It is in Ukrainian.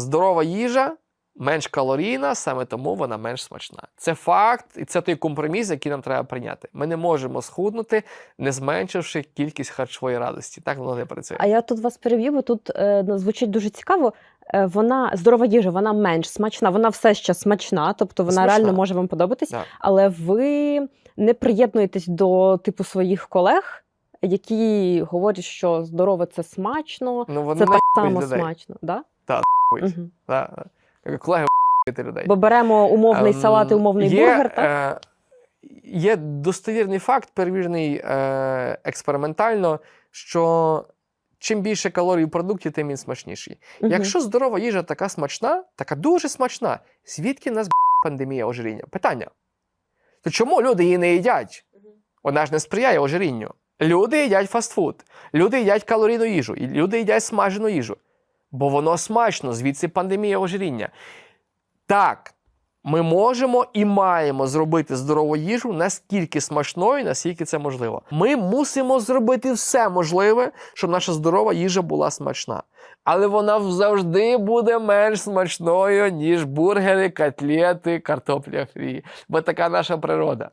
здорова їжа менш калорійна, саме тому вона менш смачна. Це факт, і це той компроміс, який нам треба прийняти. Ми не можемо схуднути, не зменшивши кількість харчової радості. Так воно не працює. А я тут вас переб'ю, бо тут е, ну, звучить дуже цікаво. Е, вона здорова їжа, вона менш смачна, вона все ще смачна, тобто вона Смачна. реально може вам подобатись, Да. але ви не приєднуєтесь до типу своїх колег, які говорять, що здорове це смачно, Ну вони це так само людей. смачно. Да? Х**ують. Угу. Да. Колеги людей. Бо беремо умовний Ем, салат і умовний є, бургер, так? Е, є достовірний факт, перевірений е, експериментально, що чим більше калорій у продукті, тим він смачніший. Мгм. Якщо здорова їжа така смачна, така дуже смачна, звідки в нас пандемія ожиріння? Питання. То чому люди її не їдять? Вона ж не сприяє ожирінню. Люди їдять фастфуд, люди їдять калорійну їжу, люди їдять смажену їжу. Бо воно смачно, звідси пандемія ожиріння. Так, ми можемо і маємо зробити здорову їжу наскільки смачною, наскільки це можливо. Ми мусимо зробити все можливе, щоб наша здорова їжа була смачна. Але вона завжди буде менш смачною, ніж бургери, котлети, картопля фрі. Бо така наша природа.